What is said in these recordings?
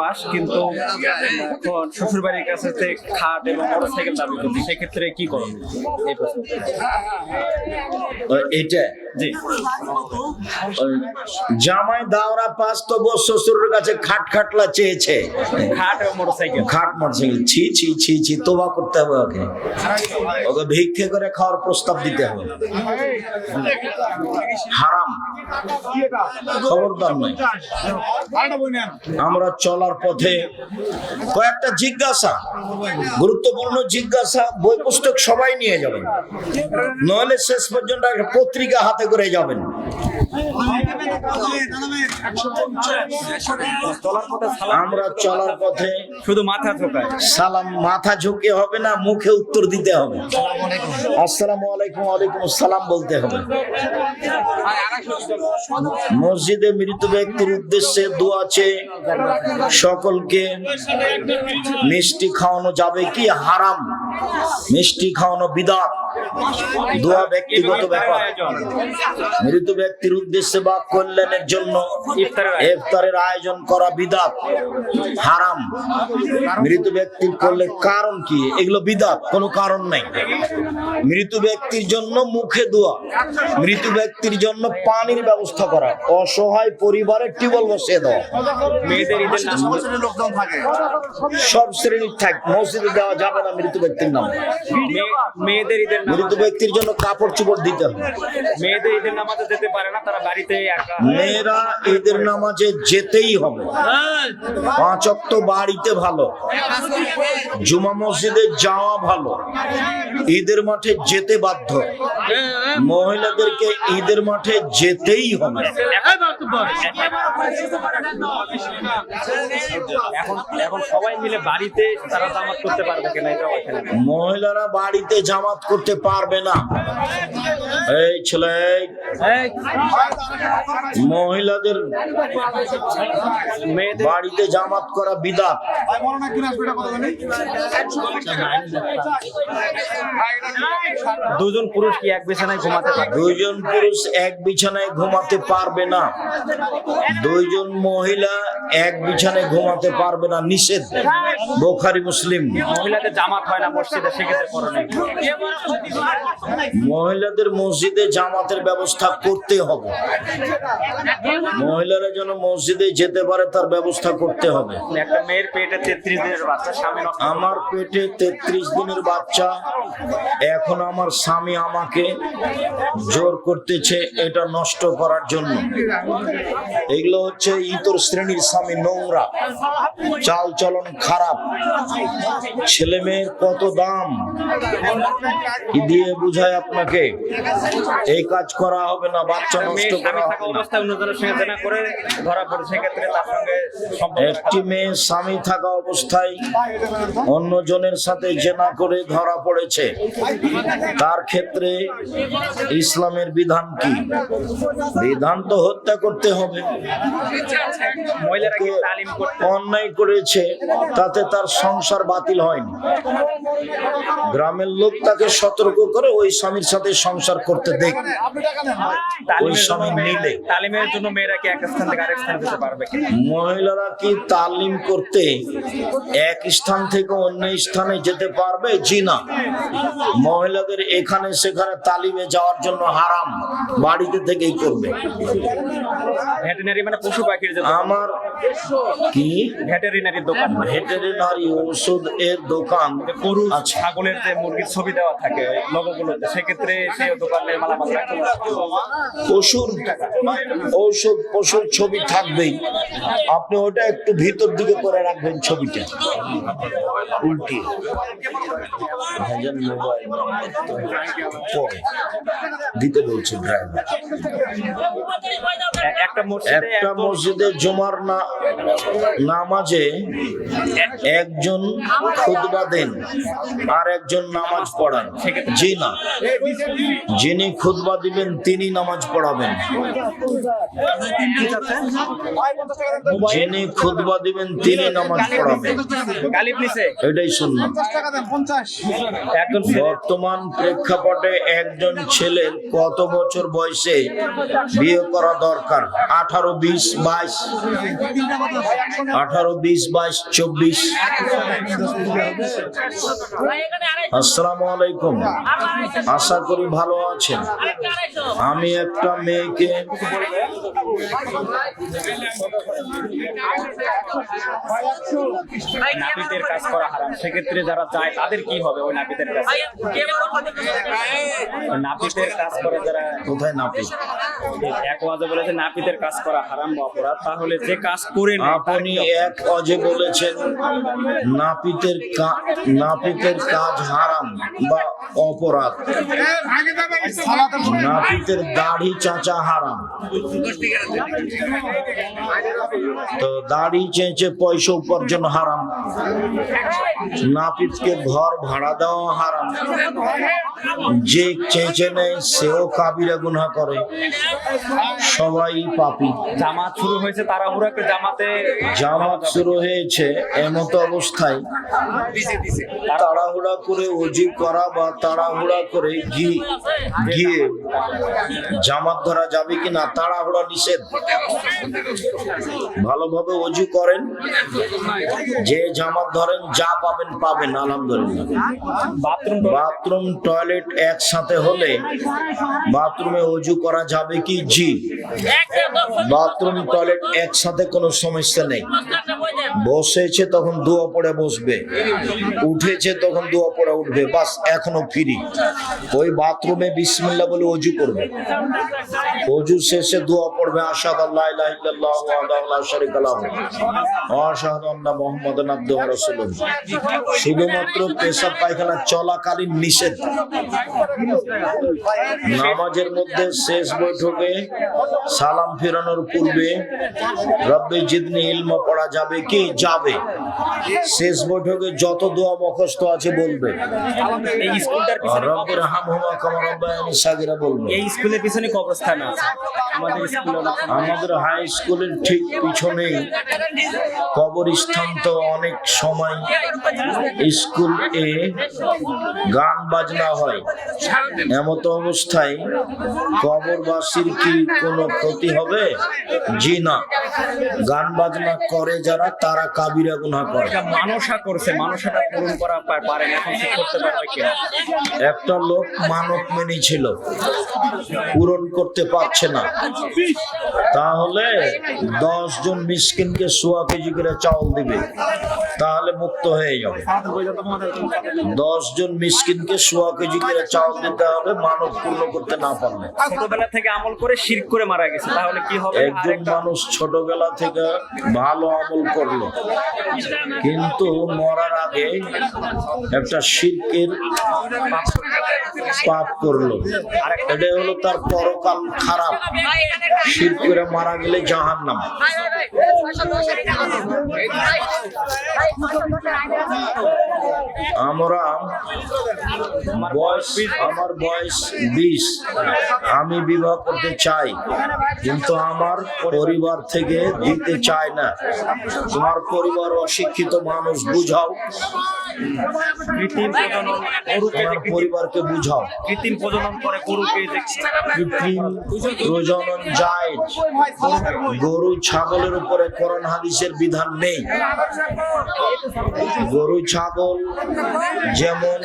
পাশ কিন্তু এখন শ্বশুর বাড়ির কাছে খাট এবং মোটরসাইকেল দাবি করছে সেক্ষেত্রে কি এই প্রশ্ন। এটা জি। জামাই দাওরা পাস তো বউ শ্বশুরের কাছে খাট খাটলা চেয়েছে। খাট মোটরসাইকেল। খাট মোটরসাইকেল ছি ছি ছি ছি তোবা করতে হবে ওকে। ওকে ভিক্ষে করে খাওয়ার প্রস্তাব দিতে হবে। আমরা চলার পথে কয়েকটা জিজ্ঞাসা, গুরুত্বপূর্ণ জিজ্ঞাসা বই পুস্তক সবাই নিয়ে যাবেন। নইলে শেষ পর্যন্ত একটা পত্রিকা হাতে করে যাবেন। আমরা চলার পথে শুধু মাথা ঝোকায়। সালাম মাথা ঝুঁকে হবে না মুখে উত্তর দিতে হবে। আসসালামু আলাইকুম ওয়ালাইকুম আসসালাম বলতে হবে। মসজিদে মৃত ব্যক্তির উদ্দেশ্যে দোয়া আছে সকলকে মিষ্টি খাওয়ানো যাবে কি? হারাম। মিষ্টি খাওয়ানো বিদাত। দোয়া ব্যক্তিগত ব্যাপার। মৃত ব্যক্তির উদ্দেশ্যে বা কল্যাণের জন্য ইফতারের আয়োজন। করা বিদাত হারাম। মৃত ব্যক্তির করলে কারণ কি? এগুলো বিদাত কোনো কারণ নাই। মৃত ব্যক্তির জন্য মুখে দোয়া মৃত ব্যক্তির জন্য পানির ব্যবস্থা করা অসহায় পরিবারের টিউবওয়েল বসিয়ে দেওয়া। মেয়েদের ঈদের নাম সব শ্রেণির থাক। মসজিদে দেওয়া যাবে না মৃত ব্যক্তির নাম। মেয়েদের ঈদের মৃত ব্যক্তির জন্য কাপড় চোপড় দিতে হবে। মেয়েদের ঈদের নামাজে যেতে পারে না তারা বাড়িতে মেয়েরা ঈদের নামাজে যেতেই হবে। পাঁচ অক্ত বাড়িতে ভালো। জুমা মসজিদে যাওয়া ভালো। ঈদের মাঠে যেতে বাধ্য। মহিলাদেরকে ঈদের মাঠে যেতেই হবে। এখন এখন সবাই মিলে বাড়িতে তারা জামাত করতে পারবে কিনা এটা মহিলারা বাড়িতে জামাত করতে পারবে না। এই ছেলে মহিলাদের বাড়িতে জামাত করা বিদাত। দুজন পুরুষ কি এক বিছানায় ঘুমাতে দুইজন পুরুষ এক বিছানায় ঘুমাতে পারবে না। দুইজন মহিলা এক বিছানায় ঘুমাতে পারবে না নিষেধ। বোখারি মুসলিম। মহিলাদের জামাত হয় না মসজিদে সেক্ষেত্রে করণীয় মহিলাদের মসজিদে জামাতের ব্যবস্থা করতে হবে। মহিলারা যেন মসজিদে যেতে পারে তার ব্যবস্থা করতে হবে। একটা মেয়ের পেটে তেত্রিশ দিনের বাচ্চা আমার পেটে তেত্রিশ দিনের বাচ্চা এখন আমার স্বামী আমাকে জোর করতেছে এটা নষ্ট করার জন্য। এগুলো হচ্ছে ইতর শ্রেণির স্বামী নোংরা চাল চলন খারাপ ছেলে মেয়ের কত দাম? দিয়ে বুঝায় আপনাকে এই কাজ করা হবে না বাচ্চা নষ্ট করা হবে না। একটি মেয়ে স্বামী থাকা অবস্থায় অন্য জনের সাথে জেনা করে ধরা পড়েছে। তার ক্ষেত্রে ইসলামের বিধান কি? বিধান তো হত্যা করতে হবে। অন্যায় করেছে তাতে তার সংসার বাতিল হয়নি। গ্রামের লোক তাকে সতর্ক করে ওই স্বামীর সাথে সংসার করতে দেখ ওই স্বামী নিলে। তালিমের জন্য মেয়েরা কি এক স্থান থেকে আরেক স্থানে যেতে পারবে মহিলারা কি তালিম করতে এক স্থান থেকে অন্য স্থানে যেতে পারবে? জি না। মহিলাদের এখানে সেখানে তালিমে যাওয়ার জন্য হারাম। বাড়িতে থেকেই করবে। ভেটেরিনারি মানে পশু পাখির আমার কি? ভেটেরিনারি দোকান। ভেটেরিনারি ওষুধ এর দোকান গরু আচ্ছা। ছাগলের যে মুরগির ছবি দেওয়া থাকে সেক্ষেত্রে সেই দোকানে মালামাল রাখতে পশুর ঔষধ পশুর ছবি থাকবেই। আপনি ওটা একটু ভিতর দিকে করে রাখবেন ছবিটা। উল্টি। দিতে বলছে ড্রাইভার। একটা মসজিদে জুমার না নামাজে একজন খুতবা দেন আর একজন নামাজ পড়ান। না, যিনি খুতবা দিবেন, তিনি নামাজ পড়াবেন। যিনি খুতবা দিবেন, তিনি নামাজ পড়াবেন। এটাই শুনলাম বর্তমান প্রেক্ষাপটে একজন ছেলের কত বছর বয়সে বিয়ে করা দরকার? আঠারো, বিশ, বাইশ? আঠারো, বিশ, বাইশ, চব্বিশ? আসসালামু আলাইকুম। আশা করি ভালো আছেন। আমি একটা মেয়েকে নাপিতের কাজ করা হারাম। সেক্ষেত্রে যারা যায় তাদের কি হবে ওই নাপিতের কাছে? নাপিতের কাজ করে যারা কোথায় নাপি এক ওয়াজে বলেছে নাপিতের কাজ করা হারাম বা অপরাধ তাহলে যে কাজ করে আপনি এক অজে বলেছেন নাপিতের নাপিতের কাজ হারাম বা অপরাধ। নাপিতের দাড়ি চাচা হারাম। তো দাড়ি চেঁচে পয়সা উপার্জন হারাম। নাপিতকে ঘর ভাড়া দেওয়া হারাম। যে চেঁচে নেয় সেও কাবিরা গুনা করে। সবাই পাপী। জামাত শুরু হয়েছে তাড়াহুড়া করে জামাতে। জামাত শুরু হয়েছে এমত অবস্থায়। তাড়াহুড়া করে অজু করা বা তাড়াহুড়া করে গিয়ে জামাত ধরা যাবে কিনা তাড়াহুড়া নিষেধ। ভালোভাবে অজু করেন। যে জামাত ধরেন যা পাবেন পাবেন আলহামদুলিল্লাহ। বাথরুম বাথরুম টয়লেট একসাথে হলে বাথরুমে অজু করা যাবে কি? জি। বাথরুম, টয়লেট একসাথে কোনো সমস্যা নেই। বসেছে তখন দোয়া পড়ে বসবে। উঠেছে তখন দোয়া পড়ে উঠবে। বাস, এখনও ফ্রি। ওই বাথরুমে বিসমিল্লা বলে অজু করবে। অজু শেষে দোয়া পড়বে আশাদ আল্লাহ ইলাহা ইল্লাল্লাহ ওয়াহদাহু লা শারীকা লাহু ওয়া আশহাদু আন্না মুহাম্মাদান আবদুহু ওয়া রাসূলুহু। শুধুমাত্র পেশাব পায়খানা চলাকালীন নিষেধ। নামাজের মধ্যে শেষ বৈঠকে সালাম ফেরানোর পূর্বে রব্বে জিদনি ইলম পড়া যাবে কি? যাবে। শেষ বৈঠকে যত দোয়া মুখস্থ আছে বলবে। এই স্কুলটার পিছনে রব্বের হামহুমা কামা রব্বায়ানি সাগিরা বলবে। এই স্কুলের পিছনে কবরস্থান আছে। আমাদের আমাদের হাই স্কুলের ঠিক পিছনেই কবরস্থান তো অনেক সময় স্কুল এ গান বাজনা হয়। এমত অবস্থায় কবরবাসীর কি কোনো ক্ষতি হবে? জি না। গান বাজনা করে যারা তারা কাবিরা গুনা করে। মানসা করছে মানসাটা পূরণ করা পা- পারে না এখন করতে পারবে কি একটা লোক মানব মেনেছিল পূরণ করতে পারছে না। তাহলে দশ জন মিসকিনকে সোয়া কেজি করে চাউল দিবে তাহলে মুক্ত হয়ে যাবে। দশ জন মিসকিনকে সোয়া কেজি করে চাউল দিতে হবে মানব পূর্ণ করতে না পারলে। ছোটবেলা থেকে আমল করে শির করে মারা গেছে তাহলে কি হবে? একজন মানুষ ছোটবেলা থেকে ভালো আমল করল কিন্তু মরার আগে একটা শিরকের পাপ করল। এটা হলো তার পরকাল খারাপ শির করে মারা গেলে জাহান নাম আমরা বয়স আমার বয়স বিশ। আমি বিবাহ করতে চাই কিন্তু আমার পরিবার থেকে দিতে চায় না। তোমার পরিবার অশিক্ষিত মানুষ বুঝাও। পরিবারকে বুঝাও। কৃত্রিম প্রজনন করে গরুকে যে কৃত্রিম প্রজনন যায় গরু ছাগলের উপরে কোরআন হাদিসের বিধান নেই। গরু ছাগল যেমন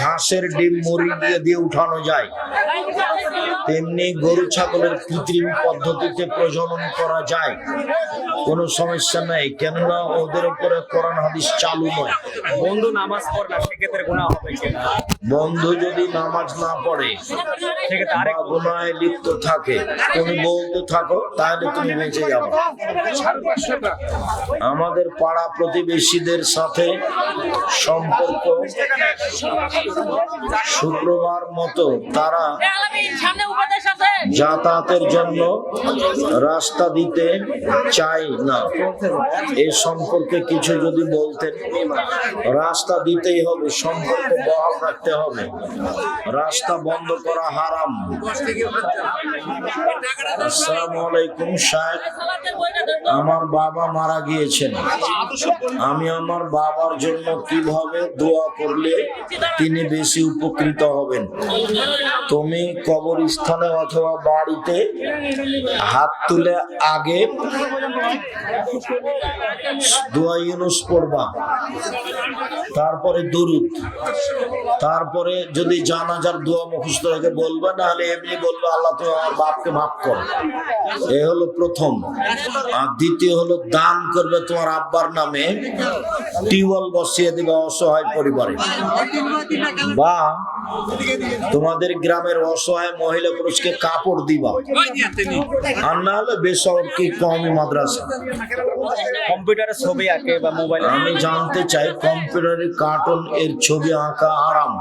হাঁসের ডিম মুড়ি দিয়ে দিয়ে উঠানো যায় তেমনি গরু ছাগলের কৃত্রিম পদ্ধতিতে প্রজনন করা যায়। কোনো সমস্যা নাই কেননা ওদের উপরে কোরআন হাদিস চালু নয়। বন্ধু নামাজ পড়ে না সেক্ষেত্রে গুণা হবে বন্ধু যদি নামাজ না পড়ে সেক্ষেত্রে আরেক লিপ্ত থাকে তুমি বলতে থাকো তাহলে তুমি বেঁচে যাবে। আমাদের পাড়া প্রতিবেশীদের সাথে সম্পর্ক শুক্রবার মতো তারা যাতায়াতের জন্য রাস্তা দিতে চাই না। এ সম্পর্কে কিছু যদি বলতেন। রাস্তা দিতেই হবে, সম্পর্ক বহাল রাখতে হবে। রাস্তা বন্ধ করা হারাম। আসসালামু আলাইকুম সাহেব আমার বাবা মারা গিয়েছেন। আমি আমার বাবার জন্য কীভাবে দোয়া করলে তিনি বেশি উপকৃত হবেন? তুমি কবরস্থানে অথবা বাড়িতে হাত তুলে আগে পড়বা। তারপরে দুরুদ। তারপরে যদি জানাজার দোয়া মুখস্থ রেখে বলবে না হলে এমনি বলবে, আল্লাহ তুমি আমার বাপকে মাফ কর। এ হলো প্রথম। আর দ্বিতীয় হলো দান করবে তোমার আব্বার নামে। টিউবওয়েল বসিয়ে দিবে অসহায় পরিবারে। বা তোমাদের গ্রামের অসহায় মহিলা পুরুষকে কাপড় দিবা। আর না হলে বেসরকারি কমই মাদ্রাসা। কম্পিউটারে ছবি আঁকে বা মোবাইলে আমি জানতে চাই কম্পিউটারের কার্টুন এর ছবি আঁকা আরাম।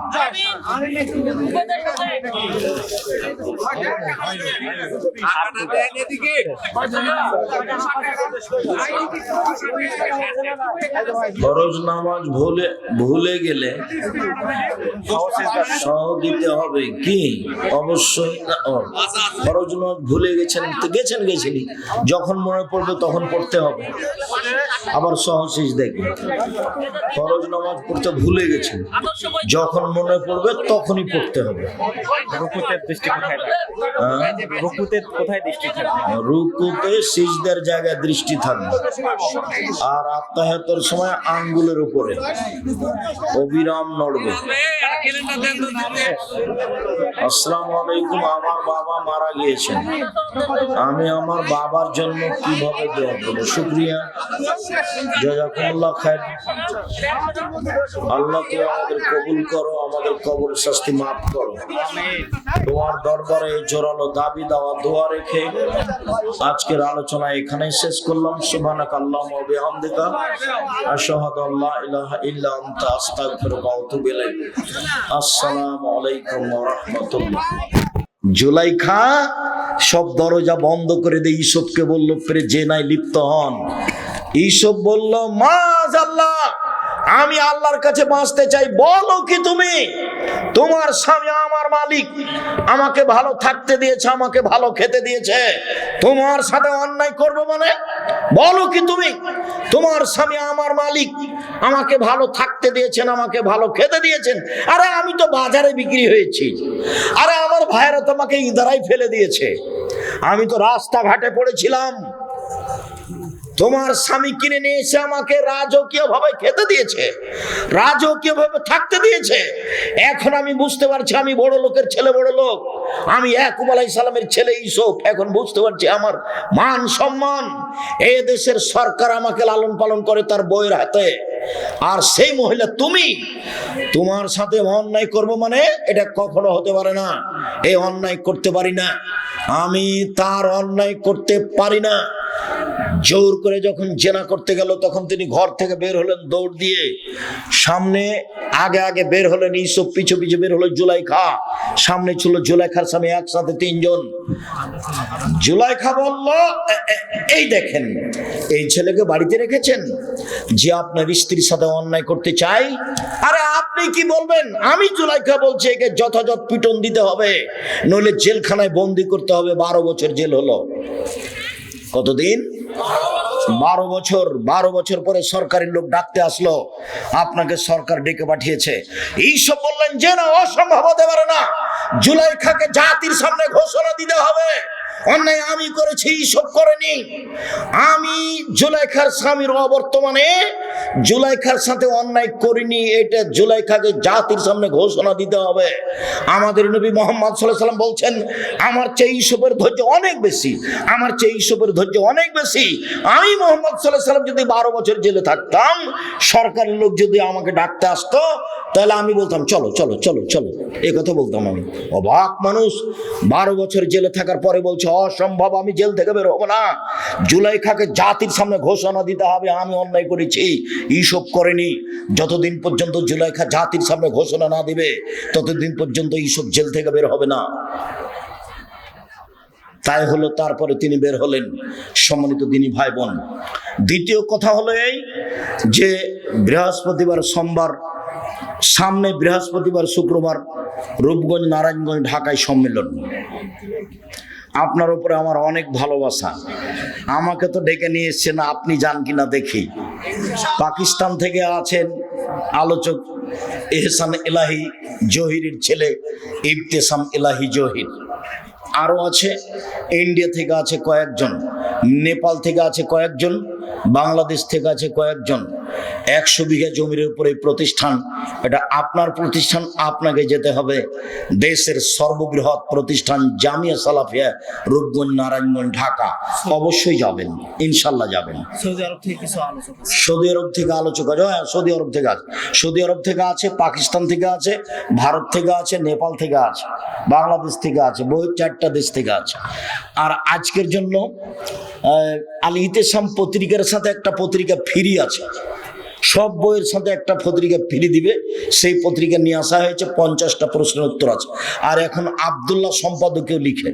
ফরজ নামাজ ভুলে ভুলে গেলে সহ দিতে হবে কি? অবশ্যই ফরজ নামাজ ভুলে গেছেন তো গেছেন গেছেনই যখন মনে পড়বে তখন পড়তে হবে আবার সহশেষ দেখবে ফরজ নামাজ পড়তে ভুলে গেছেন যখন মনে পড়বে তখনই পড়তে হবে রুকুতের দৃষ্টি কোথায় হ্যাঁ? রুকুতে কোথায় দৃষ্টি থাকবে রুকুতে সিজদার জায়গায় দৃষ্টি থাকবে আর আত্মাহতের সময় আঙ্গুলের উপরে অবিরাম নড়বে আসসালামু আলাইকুম আমার বাবা মারা গিয়েছেন। আমি আমার বাবার জন্য কীভাবে দোয়া করব? শুক্রিয়া। জাজাকুমুল্লাহ খায় আল্লাহ তুমি আমাদের কবুল করো, আমাদের কবর শাস্তি মাফ করো। তোমার দরবারে জোরালো দাবি দেওয়া, দোয়া রেখে আজকের আলোচনা এখানেই শেষ করলাম। সুবহানাক আল্লাহুম্মা ওয়া বিহামদিকা, আশহাদু আল্লা ইলাহা ইল্লা আনতা, আস্তাগফিরুকা ওয়া আতুবু ইলাইক। আসসালামু আলাইকুম ওয়া রাহমাতুল্লাহ। জুলাইখা, সব দরজা বন্ধ করে দিয়ে ইসবকে বলল, ফেরে যে নাই লিপ্ত হন। ইসব বলল, মাজ আল্লাহ, আমি আল্লাহর কাছে বাঁচতে চাই, বলো কি তুমি? তোমার স্বামী আমার মালিক, আমাকে ভালো থাকতে দিয়েছে, আমাকে ভালো খেতে দিয়েছে। তোমার সাথে অন্যায় করব মানে? বলো কি তুমি? তোমার স্বামী আমার মালিক। আমাকে ভালো থাকতে দিয়েছেন, আমাকে ভালো খেতে দিয়েছেন। আরে আমি তো বাজারে বিক্রি হয়েছি। আরে আমার ভাইয়েরা তোমাকে ইদারাই ফেলে দিয়েছে। আমি তো রাস্তাঘাটে পড়েছিলাম। তোমার স্বামী কিনে নিয়ে এসে আমাকে রাজকীয় ভাবে খেতে দিয়েছে। রাজকীয় ভাবে থাকতে দিয়েছে। এখন আমি বুঝতে পারছি আমি বড় লোকের ছেলে, বড় লোক। আমি ইয়াকুব আলাই সালামের ছেলে ইসব এখন বুঝতে পারছি আমার মান সম্মান। এ দেশের সরকার আমাকে লালন পালন করে তার বইয়ের হাতে। আর সেই মহিলা তুমি, তোমার সাথে অন্যায় করব মানে এটা কখনো হতে পারে না। এই অন্যায় করতে পারি না। আমি তার অন্যায় করতে পারি না। জোর করে যখন জেনা করতে গেল, তখন তিনি ঘর থেকে বের হলেন দৌড় দিয়ে। সামনে আগে আগে বের হলেন ইসব পিছু পিছু বের হলো জুলাইখা। সামনে ছিল জুলাইখার সামনে একসাথে তিনজন। জুলাইখা বলল, "এ- এ- এই দেখেন, এই ছেলেকে বাড়িতে রেখেছেন? যে আপনার স্ত্রীর সাথে অন্যায় করতে চাই আরে আপনি কি বলবেন? আমি জুলাইখা বলছি, একে যথাযথ পিটন দিতে হবে। নইলে জেলখানায় বন্দি করতে হবে, বারো বছর জেল হলো। কতদিন? বারো বছর বারো বছর পরে সরকারি লোক ডাকতে আসলো। আপনাকে সরকার ডেকে পাঠিয়েছে। এইসব বললেন যে না অসম্ভব হতে পারে না। জুলাই খাকে জাতির সামনে ঘোষণা দিতে হবে। অন্যায় আমি করেছি, এইসব করেনি। আমি জুলাইখার স্বামীর অবর্তমানে জুলাইখার সাথে অন্যায় করিনি, এটা জুলাইখাকে জাতির সামনে ঘোষণা দিতে হবে। আমাদের নবী মোহাম্মদ সাল্লাহ সাল্লাম বলছেন, আমার চেয়ে ইসবের ধৈর্য অনেক বেশি, আমার চেয়ে ইসবের ধৈর্য অনেক বেশি। আমি মোহাম্মদ সাল্লাহ সাল্লাম যদি বারো বছর জেলে থাকতাম, সরকারের লোক যদি আমাকে ডাকতে আসতো, তাহলে আমি বলতাম, চলো চলো চলো চলো। এ কথা বলতাম আমি। অবাক মানুষ, বারো বছর জেলে থাকার পরে বলছে, অসম্ভব, আমি জেল থেকে বের হব না। জুলাইখাকে জাতির সামনে ঘোষণা দিতে হবে, আমি অন্যায় করেছি। এইসব করেনি। যতদিন পর্যন্ত জুলাইখা জাতির সামনে ঘোষণা না দিবে, ততদিন পর্যন্ত এইসব জেল থেকে বের হবে না। তাই হলো তারপরে তিনি বের হলেন সম্মানিত দিনী ভাই বোন দ্বিতীয় কথা হলো এই যে বৃহস্পতিবার সোমবার, সামনে বৃহস্পতিবার শুক্রবার রূপগঞ্জ, নারায়ণগঞ্জ, ঢাকায় সম্মেলন। আপনার উপরে আমার অনেক ভালোবাসা। আমাকে তো ডেকে নিয়ে এসছেন আপনি যান কিনা দেখি। পাকিস্তান থেকে আছেন আলোচক এহসান এলাহি জহিরের ছেলে ইবতেসাম এলাহি জহির। আরও আছে, ইন্ডিয়া থেকে আছে কয়েকজন, নেপাল থেকে আছে কয়েকজন, বাংলাদেশ থেকে আছে কয়েকজন। একশো বিঘা জমির উপরে এই প্রতিষ্ঠান এটা আপনার প্রতিষ্ঠান আপনাকে যেতে হবে। দেশের সর্ববৃহৎ প্রতিষ্ঠান জামিয়া সালাফিয়া রূপগঞ্জ নারায়ণগঞ্জ ঢাকা। অবশ্যই যাবেন ইনশাল্লাহ যাবেন। সৌদি আরব থেকে কিছু আলোচনা সৌদি আরব থেকে আলোচক আছে হ্যাঁ সৌদি আরব থেকে আছে। সৌদি আরব থেকে আছে পাকিস্তান থেকে আছে ভারত থেকে আছে নেপাল থেকে আছে বাংলাদেশ থেকে আছে বহু চারটা দেশ থেকে আছে। আর আজকের জন্য আল ইতেসাম পত্রিকার সাথে একটা পত্রিকা ফ্রি আছে। সব বইয়ের সাথে একটা পত্রিকা ফিরে দিবে। সেই পত্রিকা নিয়ে আসা হয়েছে, পঞ্চাশটা প্রশ্নের উত্তর আছে। আর এখন আবদুল্লাহ সম্পাদকীয় লিখে।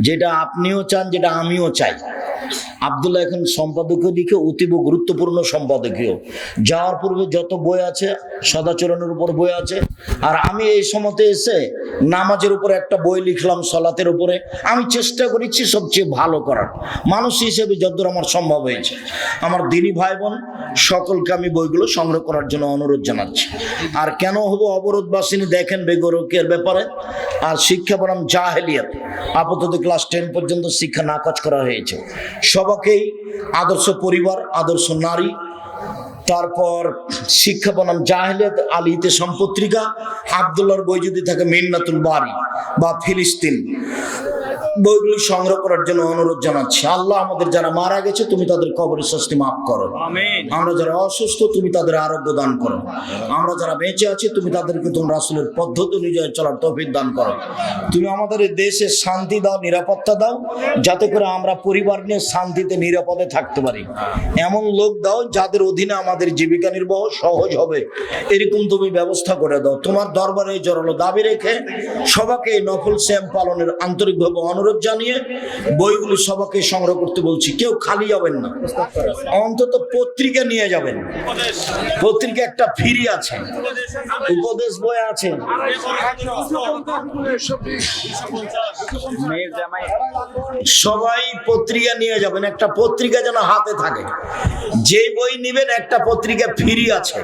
যেটা আপনিও চান, যেটা আমিও চাই। আবদুল্লাহ এখন সম্পাদকীয় দিকে অতীব গুরুত্বপূর্ণ সম্পাদকীয়। যাওয়ার পূর্বে যত বই আছে, সদাচরণের উপর বই আছে। আর আমি এই সময়তে এসে নামাজের উপরে একটা বই লিখলাম, সলাতের উপরে। আমি চেষ্টা করেছি সবচেয়ে ভালো করার। মানুষ হিসেবে যতদূর আমার সম্ভব হয়েছে। আমার দিনী ভাই বোন সকলকে আমি বইগুলো সংগ্রহ করার জন্য অনুরোধ জানাচ্ছি। আর কেন হব অবরোধবাসিনী দেখেন বেগরকের ব্যাপারে। আর শিক্ষা বনাম জাহেলিয়াত। আপাতত ক্লাস টেন পর্যন্ত শিক্ষা নাকচ করা হয়েছে। সবাকেই আদর্শ পরিবার, আদর্শ নারী। তারপর শিক্ষা বনাম জাহেলেদ আলিতে সম্পত্রিকা আবদুল্লার বই যদি থাকে মিন্নাতুল বাড়ি বা ফিলিস্তিন। বইগুলি সংগ্রহ করার জন্য অনুরোধ জানাচ্ছি। আল্লাহ আমাদের যারা মারা গেছে তুমি তাদের কবরের শাস্তি মাফ করো। আমরা যারা অসুস্থ তুমি তাদের আরোগ্য দান করো। আমরা যারা বেঁচে আছি তুমি তাদেরকে তোমার রাসুলের পদ্ধতি অনুযায়ী চলার তৌফিক দান করো। তুমি আমাদের দেশে শান্তি দাও নিরাপত্তা দাও যাতে করে আমরা পরিবার নিয়ে শান্তিতে নিরাপদে থাকতে পারি। এমন লোক দাও যাদের অধীনে আমাদের জীবিকা নির্বাহ সহজ হবে। এরকম তুমি ব্যবস্থা করে দাও। তোমার দরবারে জোরালো দাবি রেখে সবাকে নফল শ্যাম পালনের আন্তরিকভাবে অনুরোধ জানিয়ে বইগুলি সবাকে সংগ্রহ করতে বলছি। কেউ খালি যাবেন না। অন্তত পত্রিকা নিয়ে যাবেন। পত্রিকা একটা ফ্রি আছে। উপদেশ বই আছে। সবাই পত্রিকা নিয়ে যাবেন। একটা পত্রিকা যেন হাতে থাকে। যে বই নিবেন, একটা পত্রিকা ফ্রি আছে।